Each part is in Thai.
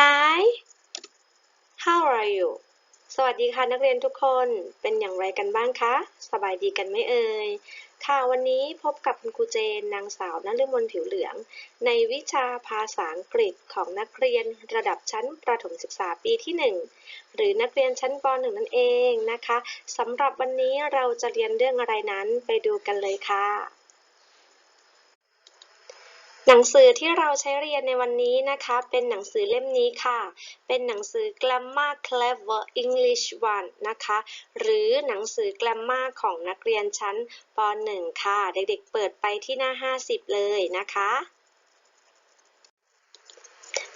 Hi How are you สวัสดีค่ะนักเรียนทุกคน เป็นอย่างไรกันบ้างคะ สบายดีกันไหมเอ่ย ค่ะวันนี้พบกับคุณครูเจน นางสาวนฤมลผิวเหลือง ในวิชาภาษาอังกฤษของนักเรียนระดับชั้นประถมศึกษาปีที่ 1 หรือนักเรียนชั้นป .1 นั่นเองนะคะสำหรับวันนี้เราจะเรียนเรื่องอะไรนั้นไปดูกันเลยค่ะ หนังสือที่เราใช้เรียนในวันนี้นะคะ เป็นหนังสือเล่มนี้ค่ะ เป็นหนังสือ Grammar Clever English 1 นะคะ หรือหนังสือ Grammar ของนักเรียนชั้นป .1 ค่ะ เด็กๆ เปิดไปที่หน้า 50 เลยนะคะ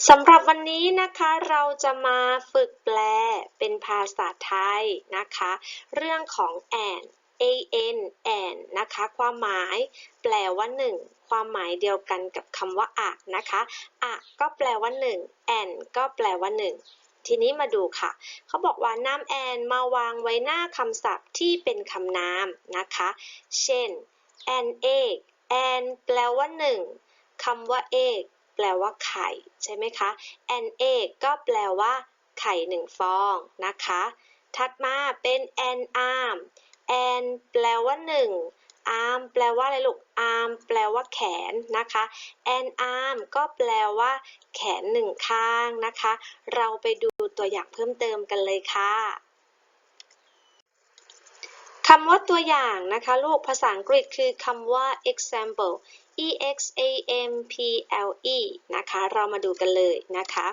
สำหรับวันนี้นะคะเราจะมาฝึกแปลเป็นภาษาไทยนะคะ เรื่องของ a n and นะคะ ความหมายแปลว่าหนึ่งความหมายเดียวกันกับคำว่าอะนะคะอะก็แปลว่าหนึ่ง and ก็แปลว่าหนึ่งทีนี้มาดูค่ะ เขาบอกว่านำ and มาวางไว้หน้าคำศัพท์ที่เป็นคำนามนะคะ เช่น an egg an แปลว่าหนึ่งคำว่า egg แปลว่าไข่ใช่ไหมคะ an egg ก็แปลว่าไข่หนึ่งฟองนะคะ ถัดมาเป็น an arm an แปลว่าหนึ่ง arm แปลว่าอะไรลูก arm แปลว่าแขนนะคะ an arm ก็แปลว่า แขนหนึ่งข้างนะคะ เราไปดูตัวอย่างเพิ่มเติมกันเลยค่ะคำว่าตัวอย่างนะคะ ลูกภาษาอังกฤษคือคำว่า example e x a m p l e นะคะ เรามาดูกันเลยนะคะ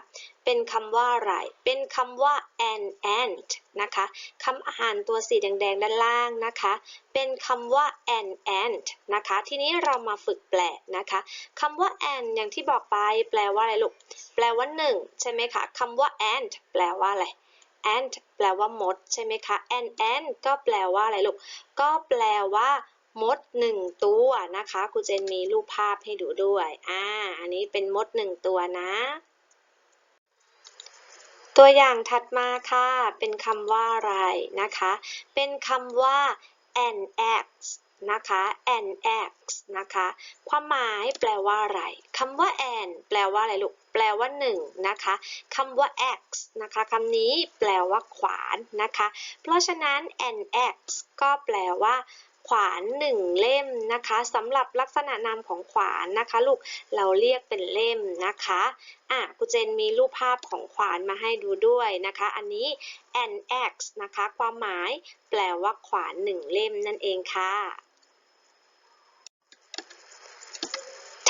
เป็นคำว่าอะไร เป็นคำว่า an ant นะคะคำอาหารตัวสีแดงๆด้านล่างนะคะ เป็นคำว่า an ant นะคะ ทีนี้เรามาฝึกแปลนะคะคำว่า an อย่างที่บอกไป แปลว่าอะไรลูก แปลว่าหนึ่งใช่ไหมคะคำว่า ant แปลว่าอะไร ant แปลว่ามดใช่ไหมคะ an ant ก็แปลว่าอะไรลูก ก็แปลว่า มดหนึ่งตัวนะคะครูเจนมีรูปภาพให้ดูด้วยอ่าอันนี้เป็นมดหนึ่งตัวนะ ตัวอย่างถัดมาค่ะ เป็นคำว่าอะไรนะคะ เป็นคำว่า an x นะคะ an x นะคะ ความหมายแปลว่าอะไรคำว่า an แปลว่าอะไรลูก แปลว่าหนึ่งนะคะคำว่า x นะคะคำนี้แปลว่าขวานนะคะ เพราะฉะนั้น an x ก็แปลว่า ขวานหนึ่งเล่มนะคะสำหรับลักษณะนามของขวานนะคะลูกเราเรียกเป็นเล่มนะคะอะครูเจนมีรูปภาพของขวานมาให้ดูด้วยนะคะ อันนี้ an x นะคะ ความหมายแปลว่าขวานหนึ่งเล่มนั่นเองค่ะ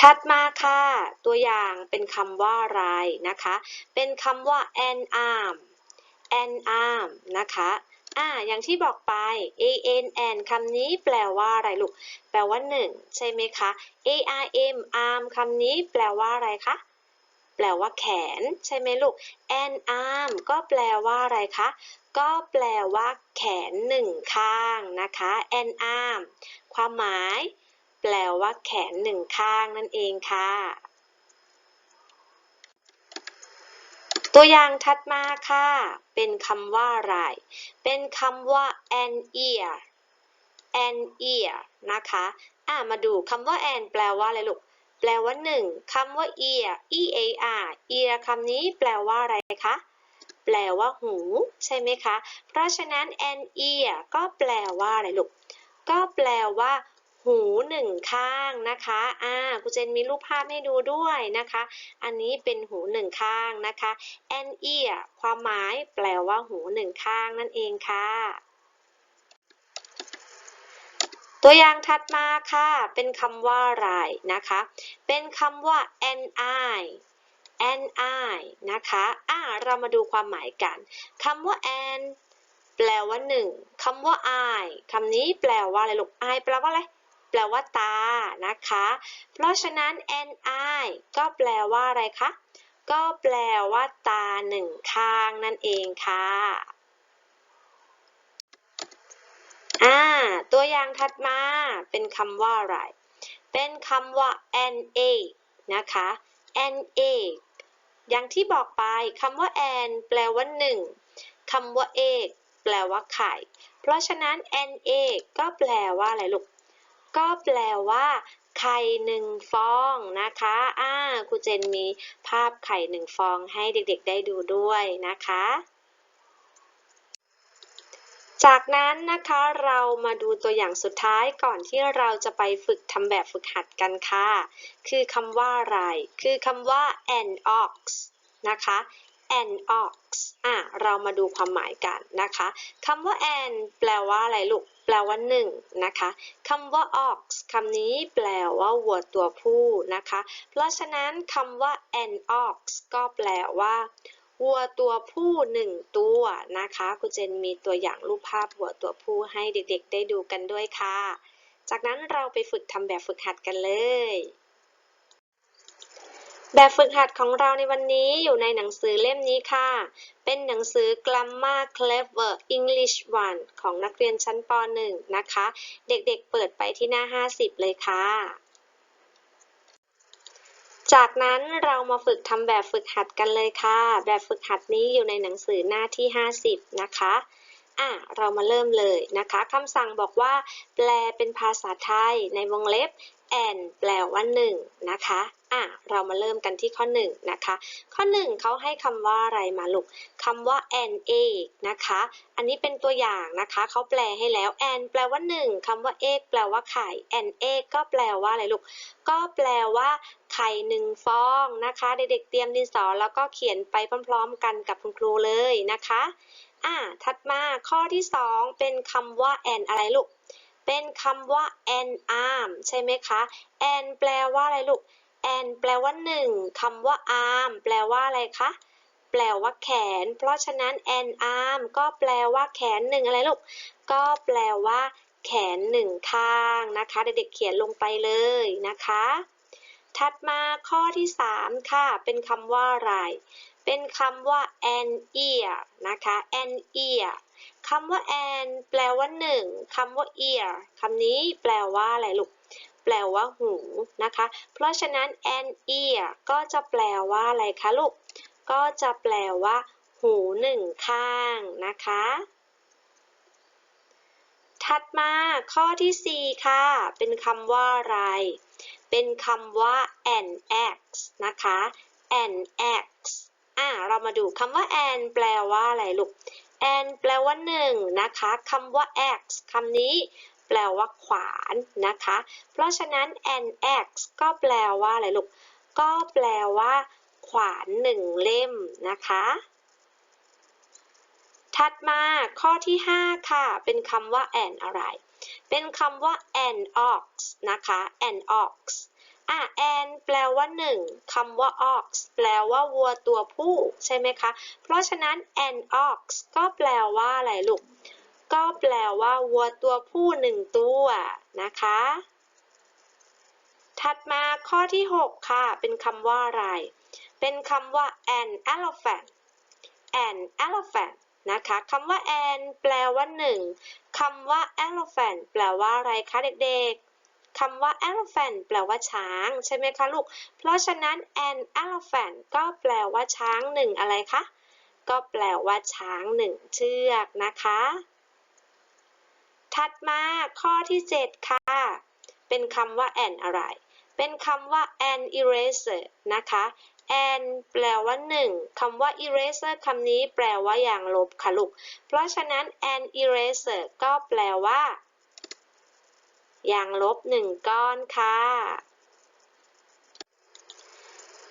ถัดมาค่ะ ตัวอย่างเป็นคำว่าอะไรนะคะ เป็นคำว่า an arm an arm นะคะ อ่า อย่างที่บอกไป a n n คำนี้แปลว่าอะไรลูก แปลว่าหนึ่งใช่ไหมคะ a r m arm คำนี้แปลว่าอะไรคะ แปลว่าแขน ใช่ไหมลูก an arm ก็แปลว่าอะไรคะ ก็แปลว่าแขนหนึ่งข้างนะคะ an arm ความหมาย แปลว่าแขนหนึ่งข้างนั่นเองค่ะ ตัวอย่างถัดมาค่ะ เป็นคำว่าอะไรเป็นคำว่า an ear an ear นะคะ อ่ามาดูคำว่า an แปลว่าอะไรลูก แปลว่าหนึ่งคำว่า ear e a r ear คำนี้แปลว่าอะไรคะ แปลว่าหู ใช่ไหมคะ เพราะฉะนั้น an ear ก็แปลว่าอะไรลูก ก็แปลว่า หูหนึ่งข้างนะคะ อ่าครูเจนมีรูปภาพให้ดูด้วยนะคะ อันนี้เป็นหูหนึ่งข้างนะคะ an ear ความหมายแปลว่าหูหนึ่งข้างนั่นเองค่ะ ตัวอย่างถัดมาค่ะ เป็นคำว่าอะไรนะคะ เป็นคำว่า an eye an eye นะคะ อ่า เรามาดูความหมายกัน คำว่า an แปลว่าหนึ่งคำว่า eye คำนี้แปลว่าอะไรลูก eye แปลว่าอะไร ลว่าตานะคะ เพราะฉะนั้น an eye ก็แปลว่าอะไรคะ ก็แปลว่าตาหนึ่งข้างนั่นเองค่ะอ่าตัวอย่างถัดมาเป็นคำว่าอะไร เป็นคำว่า an egg นะคะ an egg อย่างที่บอกไปคำว่า an แปลว่าหนึ่งคำว่า egg แปลว่าไข่ เพราะฉะนั้น an egg ก็แปลว่าอะไรลูก ก็แปลว่าไข่หนึ่งฟองนะคะ อ่าครูเจนมีภาพไข่หนึ่งฟองให้เด็กๆได้ดูด้วยนะคะ จากนั้นนะคะเรามาดูตัวอย่างสุดท้ายก่อนที่เราจะไปฝึกทำแบบฝึกหัดกันค่ะ คือคำว่าอะไร คือคำว่า an ox นะคะ an ox อะเรามาดูความหมายกันนะคะคำว่า an แปลว่าอะไรลูก แปลว่าหนึ่งนะคะคำว่า ox คำนี้แปลว่าวัวตัวผู้นะคะ เพราะฉะนั้นคำว่า an ox ก็แปลว่าวัวตัวผู้หนึ่งตัวนะคะคุณเจนมีตัวอย่างรูปภาพวัวตัวผู้ให้เด็กๆ ได้ดูกันด้วยค่ะ จากนั้นเราไปฝึกทำแบบฝึกหัดกันเลย แบบฝึกหัดของเราในวันนี้อยู่ในหนังสือเล่มนี้ค่ะ เป็นหนังสือ Grammar Clever English 1 ของนักเรียนชั้นป .1 นะคะ เด็กๆเปิดไปที่หน้า 50 เลยค่ะ จากนั้นเรามาฝึกทำแบบฝึกหัดกันเลยค่ะ แบบฝึกหัดนี้อยู่ในหนังสือหน้าที่ 50 นะคะ อะเรามาเริ่มเลยนะคะคำสั่งบอกว่า แปลเป็นภาษาไทยในวงเล็บ and แปลว่า1นะคะอะเรามาเริ่มกันที่ข้อ1นะคะ ข้อ1เขาให้คำว่าอะไรมาลูกคำว่า an egg นะคะ อันนี้เป็นตัวอย่างนะคะเขาแปลให้แล้ว an แปลว่า1คำว่า egg แปลว่าไข่ an egg ก็แปลว่าอะไรลูก ก็แปลว่าไข่หนึ่งฟองนะคะ เด็กๆเตรียมดินสอแล้วก็เขียนไปพร้อม ๆ กันกับคุณครูเลยนะคะ อ่าถัดมาข้อที่ 2 เป็นคำว่า an อะไรลูก เป็นคำว่า an arm ใช่ไหมคะ an แปลว่าอะไรลูก an แปลว่า 1คำว่า arm แปลว่าอะไรคะ แปลว่าแขน เพราะฉะนั้น an arm ก็แปลว่าแขนหนึ่งอะไรลูก ก็แปลว่า แขนหนึ่งข้างนะคะ เด็กๆเขียนลงไปเลยนะคะ ถัดมาข้อที่ 3 ค่ะ เป็นคำว่า อะไร เป็นคำว่า an ear นะคะ an ear คำว่า an แปลว่า1คำว่า ear คำนี้แปลว่าอะไรลูก แปลว่าหูนะคะ เพราะฉะนั้น an ear ก็จะแปลว่าอะไรคะลูก ก็จะแปลว่า หูหนึ่งข้างนะคะ ถัดมาข้อที่ 4 ค่ะ เป็นคำว่าอะไร เป็นคำว่า an x นะคะ an x อ่าเรามาดูคำว่า an แปลว่าอะไรลูก an แปลว่า1นะคะคำว่า x คำนี้แปลว่าขวานนะคะ เพราะฉะนั้น an x ก็แปลว่าอะไรลูก ก็แปลว่า ขวานหนึ่งเล่มนะคะ ถัดมาข้อที่ 5 ค่ะ เป็นคำว่า an อะไร เป็นคำว่า an ox นะคะ an ox อะ an แปลว่า1คำว่า ox แปลว่าวัวตัวผู้ ใช่ไหมคะ เพราะฉะนั้น an ox ก็แปลว่าอะไรลูก ก็แปลว่าวัวตัวผู้หนึ่งตัวนะคะ ถัดมาข้อที่ 6 ค่ะ เป็นคำว่าอะไร เป็นคำว่า an elephant an elephant นะคะคำว่า an แปลว่า1คำว่า elephant แปลว่าอะไรคะเด็กๆ คำว่า elephant แปลว่าช้าง ใช่ไหมคะลูก เพราะฉะนั้น an elephant ก็แปลว่าช้างหนึ่งอะไรคะ ก็แปลว่าช้างหนึ่งเชือกนะคะ ถัดมาข้อที่ 7 ค่ะ เป็นคำว่า an อะไร เป็นคำว่า an eraser นะคะ an แปลว่า1คำว่า eraser คำนี้แปลว่าอย่างลบค่ะลูก เพราะฉะนั้น an eraser ก็แปลว่า ย่างลบหนึ่งก้อนค่ะ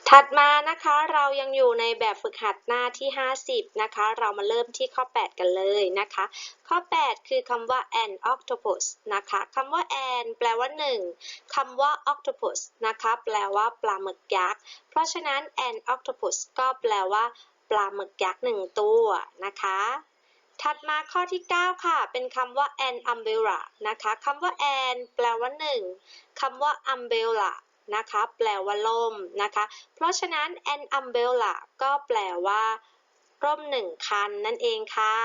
ถัดมานะคะเรายังอยู่ในแบบฝึกหัดหน้าที่ 50 นะคะ เรามาเริ่มที่ข้อ 8 กันเลยนะคะ ข้อ 8 คือคำว่า an octopus นะคะคำว่า an แปลว่า 1คำว่า octopus นะคะแปลว่าปลาหมึกยักษ์ เพราะฉะนั้น an octopus ก็แปลว่าปลาหมึกยักษ์หนึ่งตัวนะคะ ถัดมาข้อที่ 9 ค่ะ เป็นคำว่า an umbrella นะคะคำว่า an แปลว่า1คำว่า umbrella นะคะ แปลว่าล่มนะคะ เพราะฉะนั้น an umbrella ก็แปลว่า ร่มหนึ่งคันนั่นเองค่ะ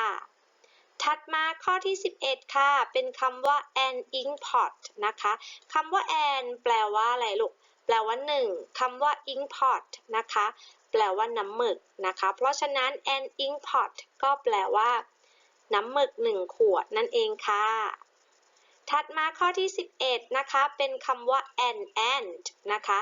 ถัดมาข้อที่ 11 ค่ะ เป็นคำว่า an ink pot นะคะคำว่า an แปลว่าอะไรลูก แปลว่า1คำว่า ink pot นะคะ แปลว่าน้ำหมึกนะคะ เพราะฉะนั้น an ink pot ก็แปลว่า น้ำหมึกหนึ่งขวดนั่นเองค่ะ ถัดมาข้อที่ 11 นะคะ เป็นคำว่า and and นะคะ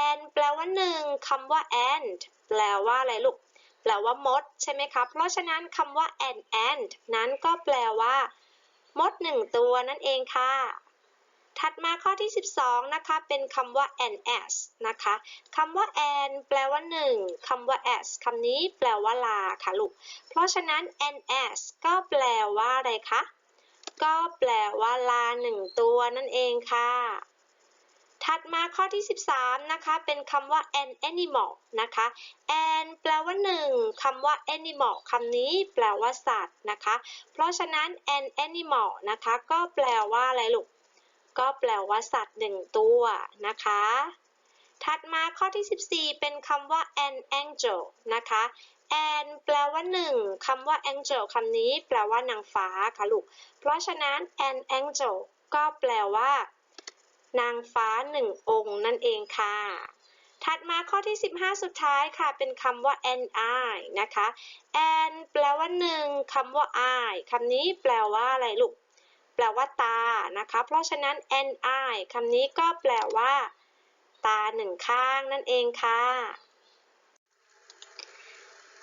and แปลว่าหนึ่งคำว่า and แปลว่าอะไรลูก แปลว่ามด ใช่ไหมคะ เพราะฉะนั้นคำว่า and and นั้นก็แปลว่ามดหนึ่งตัวนั่นเองค่ะ ถัดมาข้อที่ 12 นะคะ เป็นคำว่า an as นะคะ คำว่า an แปลว่าหนึ่งคำว่า as คำนี้แปลว่าลาค่ะลูก เพราะฉะนั้น an as ก็แปลว่าอะไรคะ ก็แปลว่าลาหนึ่งตัวนั่นเองค่ะ ถัดมาข้อที่ 13 นะคะ เป็นคำว่า an animal นะคะ an แปลว่าหนึ่งคำว่า animal คำนี้แปลว่าสัตว์นะคะ เพราะฉะนั้น an animal นะคะ ก็แปลว่าอะไรลูก ก็แปลว่าสัตว์หนึ่งตัวนะคะ ถัดมาข้อที่ 14 เป็นคำว่า an angel นะคะ an แปลว่าหนึ่งคำว่า angel คำนี้แปลว่านางฟ้าค่ะลูก เพราะฉะนั้น an angel ก็แปลว่า นางฟ้าหนึ่งองค์นั่นเองค่ะ ถัดมาข้อที่ 15 สุดท้ายค่ะ เป็นคำว่า an eye นะคะ an แปลว่าหนึ่งคำว่า eye คำนี้แปลว่าอะไรลูก ลว่าตานะคะ เพราะฉะนั้น an eye คำนี้ก็แปลว่า ตาหนึ่งข้างนั่นเองค่ะ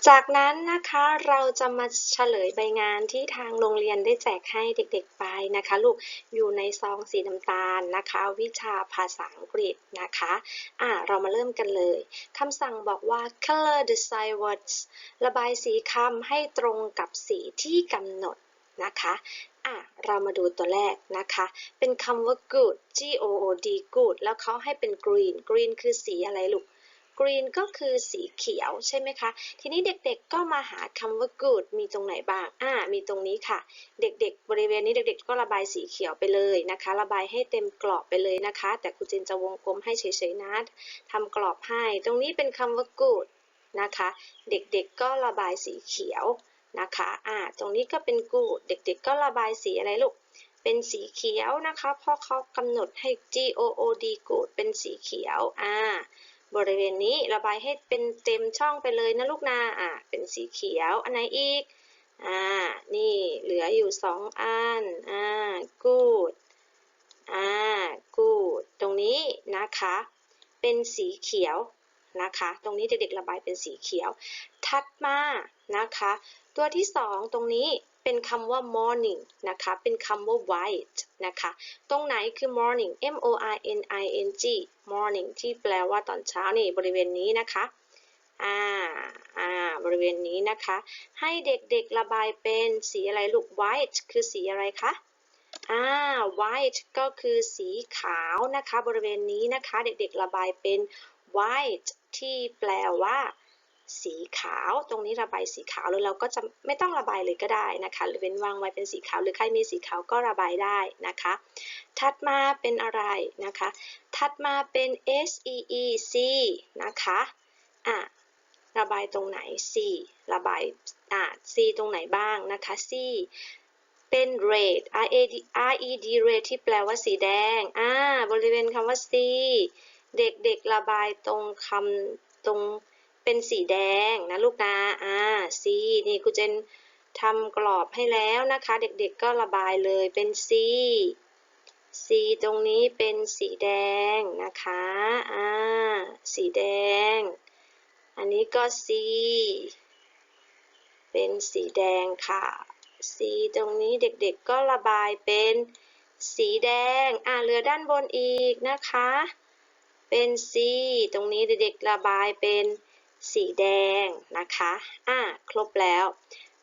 จากนั้นนะคะเราจะมาเฉลยใบงานที่ทางโรงเรียนได้แจกให้เด็กๆไปนะคะ ลูกอยู่ในซองสีน้ำตาลนะคะ วิชาภาษาอังกฤษนะคะอ่าเรามาเริ่มกันเลยคำสั่งบอกว่า color the sign words ระบายสีคำให้ตรงกับสีที่กำหนดนะคะ อะเรามาดูตัวแรกนะคะ เป็นคำว่า good g o o d good แล้วเขาให้เป็น green green คือสีอะไรลูก green ก็คือสีเขียวใช่ไหมคะ ทีนี้เด็กๆก็มาหาคำว่า good มีตรงไหนบ้าง อ่า มีตรงนี้ค่ะ เด็กๆ บริเวณนี้เด็กๆ ก็ระบายสีเขียวไปเลยนะคะ ระบายให้เต็มกรอบไปเลยนะคะ แต่ครูจินจะวงกลมให้เฉยๆนะทำกรอบให้ ตรงนี้เป็นคำว่า good นะคะ เด็กๆ ก็ระบายสีเขียว นะคะอ่าตรงนี้ก็เป็น good เด็กๆ ก็ระบายสีอะไรลูก เป็นสีเขียวนะคะเพราะเขากำหนดให้ G O O D good เป็นสีเขียวอ่าบริเวณนี้ระบายให้เป็นเต็มช่องไปเลยนะลูกนาอ่าเป็นสีเขียวอันไหนอีกอ่านี่เหลืออยู่สองอันอ่า good อ่า good ตรงนี้นะคะ เป็นสีเขียวนะคะ ตรงนี้เด็กๆระบายเป็นสีเขียว ถัดมานะคะ ตัวที่สองตรงนี้เป็นคำว่า morning นะคะ เป็นคำว่า white นะคะ ตรงไหนคือ morning m o r n i n g morning ที่แปลว่าตอนเช้านี่บริเวณนี้นะคะ อ่า อ่า บริเวณนี้นะคะ ให้เด็กๆระบายเป็นสีอะไรลูก white คือสีอะไรคะ อ่า white ก็คือสีขาวนะคะ บริเวณนี้นะคะ เด็กๆระบายเป็น white ที่แปลว่า สีขาว ตรงนี้ระบายสีขาวเลยเราก็จะไม่ต้องระบายเลยก็ได้นะคะ หรือเป็นวางไว้เป็นสีขาว หรือใครมีสีขาวก็ระบายได้นะคะ ถัดมาเป็นอะไรนะคะ ถัดมาเป็น S E E C นะคะอะระบายตรงไหน C ระบายอะ C ตรงไหนบ้างนะคะ C เป็น red R A D R E D red ที่แปลว่าสีแดง อ่า บริเวณคำว่า C เด็กๆระบายตรงคำตรง เป็นสีแดงนะลูกนะอ่า C นี่ครูเจนทำกรอบให้แล้วนะคะ เด็กๆก็ระบายเลยเป็น C C ตรงนี้เป็นสีแดงนะคะอ่าสีแดง อันนี้ก็ C เป็นสีแดงค่ะ C ตรงนี้เด็กๆก็ระบายเป็นสีแดง อ่าเหลือด้านบนอีกนะคะ เป็น C ตรงนี้เด็กๆระบายเป็น สีแดงนะคะ อ่า ครบแล้ว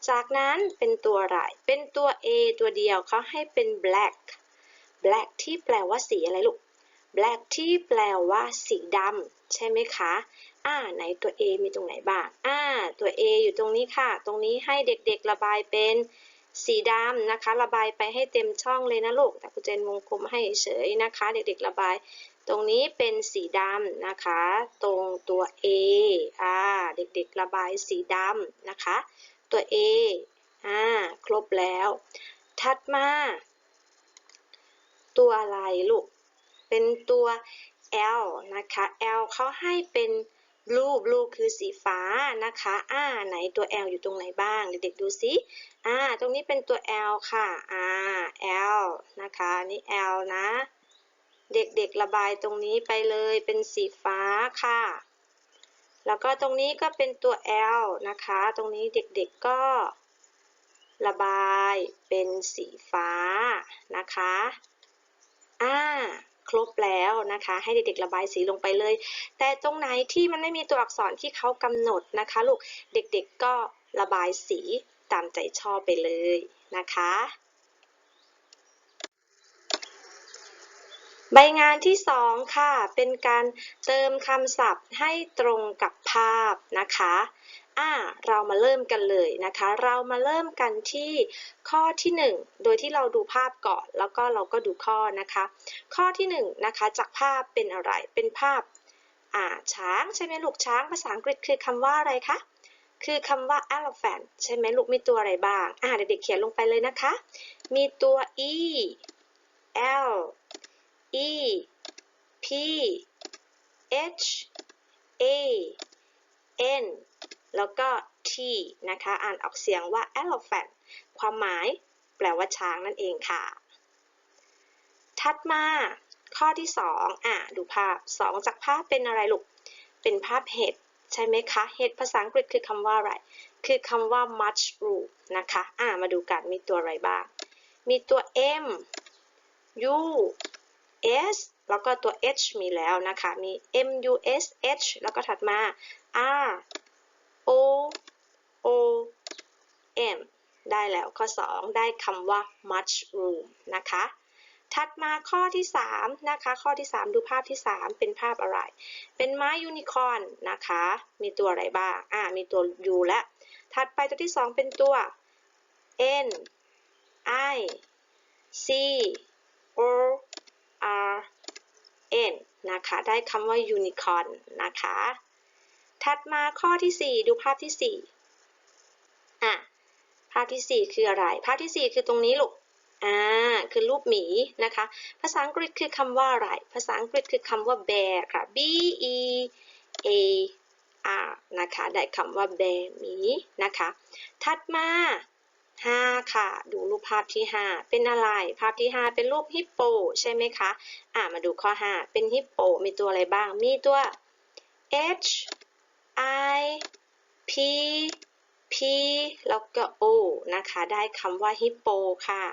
จากนั้นเป็นตัวอะไร เป็นตัว A ตัวเดียวเขาให้เป็น black black ที่แปลว่าสีอะไรลูก black ที่แปลว่าสีดำใช่ไหมคะ อ่า ไหนตัว A มีตรงไหนบ้าง อ่า ตัว A อยู่ตรงนี้ค่ะ ตรงนี้ให้เด็กๆระบายเป็นสีดำนะคะ ระบายไปให้เต็มช่องเลยนะลูก แต่ครูเจนวงกลมให้เฉยนะคะ เด็กๆระบาย ตรงนี้เป็นสีดำนะคะ ตรงตัว A อ่าเด็กๆระบายสีดำนะคะ ตัว A อ่าครบแล้ว ถัดมา ตัวอะไรลูก เป็นตัว L นะคะ L เขาให้เป็น blue blue คือสีฟ้านะคะ อ่า ไหนตัว L อยู่ตรงไหนบ้าง เด็กๆดูสิ อ่า ตรงนี้เป็นตัว L ค่ะ อ่า L นะคะนนี่ L นะ เด็กๆระบายตรงนี้ไปเลยเป็นสีฟ้าค่ะ แล้วก็ตรงนี้ก็เป็นตัว L นะคะ ตรงนี้เด็กๆก็ ระบายเป็นสีฟ้านะคะอ่าครบแล้วนะคะ ให้เด็กๆระบายสีลงไปเลย แต่ตรงไหนที่มันไม่มีตัวอักษรที่เขากำหนดนะคะลูกเด็กๆก็ระบายสีตามใจชอบไปเลยนะคะ ใบงานที่สองค่ะ เป็นการเติมคำศัพท์ให้ตรงกับภาพนะคะอ่าเรามาเริ่มกันเลยนะคะ เรามาเริ่มกันที่ข้อที่หนึ่งโดยที่เราดูภาพก่อน แล้วก็เราก็ดูข้อนะคะ ข้อที่หนึ่งนะคะจากภาพเป็นอะไร เป็นภาพอ่าช้างใช่ไหมลูกช้าง ภาษาอังกฤษคือคำว่าอะไรคะ คือคำว่า elephant ใช่ไหมลูกมีตัวอะไรบ้าง อ่าเด็กๆเขียนลงไปเลยนะคะ มีตัว e l e p h a n แล้วก็ t นะคะ อ่านออกเสียงว่า elephant ความหมายแปลว่าช้างนั่นเองค่ะ ถัดมาข้อที่ 2 อะ ดูภาพ 2 จากภาพเป็นอะไรลูก เป็นภาพเห็ดใช่ไหมคะ เห็ดภาษาอังกฤษคือคำว่าอะไร คือคำว่า mushroom นะคะ อะ มาดูกันมีตัวอะไรบ้าง มีตัว m u s แล้วก็ตัว h มีแล้วนะคะ มี m u s h แล้วก็ถัดมา r o o m ได้แล้วข้อ 2 ได้คำว่า mushroom นะคะ ถัดมาข้อที่3นะคะ ข้อที่ 3 ดูภาพที่ 3 เป็นภาพอะไร เป็นไม้ยูนิคอร์นนะคะ มีตัวอะไรบ้าง อ่า มีตัว U และ ถัดไปตัวที่ 2 เป็นตัว N I C O R N นะคะ ได้คำว่ายูนิคอร์นนะคะ ถัดมาข้อที่ 4 ดูภาพที่ 4 อะ ภาพที่ 4 คืออะไร ภาพที่ 4 คือตรงนี้ลูก อ่า คือรูปหมีนะคะ ภาษาอังกฤษคือคำว่าอะไร ภาษาอังกฤษคือคำว่า bear ค่ะ b e a r นะคะ ได้คำว่า bear หมีนะคะ ถัดมา 5 ค่ะ ดูรูปภาพที่ 5 เป็นอะไร ภาพที่ 5 เป็นรูปฮิปโป ใช่ไหมคะ อ่ามาดูข้อ 5 เป็นฮิปโป มีตัวอะไรบ้าง มีตัว h i p p แล้วก็ o นะคะ ได้คำว่าฮิปโปค่ะ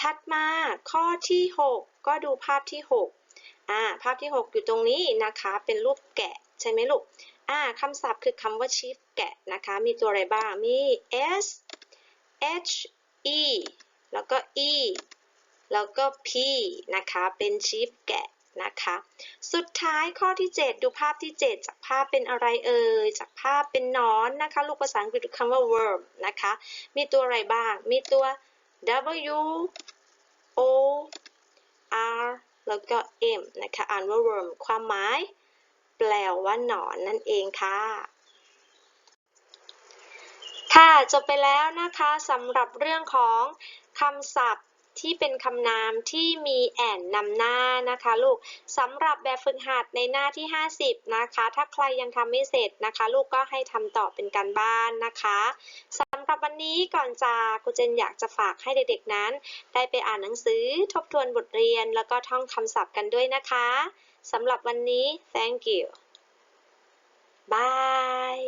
ถัดมาข้อที่ 6 ก็ดูภาพที่ 6 อ่า ภาพที่ 6 อยู่ตรงนี้นะคะ เป็นรูปแกะ ใช่ไหมลูก อ่าคำศัพท์คือคำว่า sheep แกะนะคะ มีตัวอะไรบ้าง มี s h e แล้วก็ e แล้วก็ p นะคะ เป็น sheep แกะนะคะ สุดท้ายข้อที่ 7 ดูภาพที่ 7 จากภาพเป็นอะไรเอ่ย จากภาพเป็นหนอนนะคะ ลูกภาษาอังกฤษคำว่า worm นะคะ มีตัวอะไรบ้าง มีตัว w o r แล้วก็ m นะคะ อ่านว่า worm ความหมาย แปลว่าหนอนนั่นเองค่ะ ค่ะจบไปแล้วนะคะสำหรับเรื่องของคำศัพท์ที่เป็นคำนามที่มีแอนนำหน้านะคะลูกสำหรับแบบฝึกหัดในหน้าที่ 50 นะคะ ถ้าใครยังทำไม่เสร็จนะคะ ลูกก็ให้ทำต่อเป็นการบ้านนะคะสำหรับวันนี้ก่อนจากครูเจนอยากจะฝากให้เด็กๆนั้น ได้ไปอ่านหนังสือทบทวนบทเรียน แล้วก็ท่องคำศัพท์กันด้วยนะคะสำหรับวันนี้ thank you bye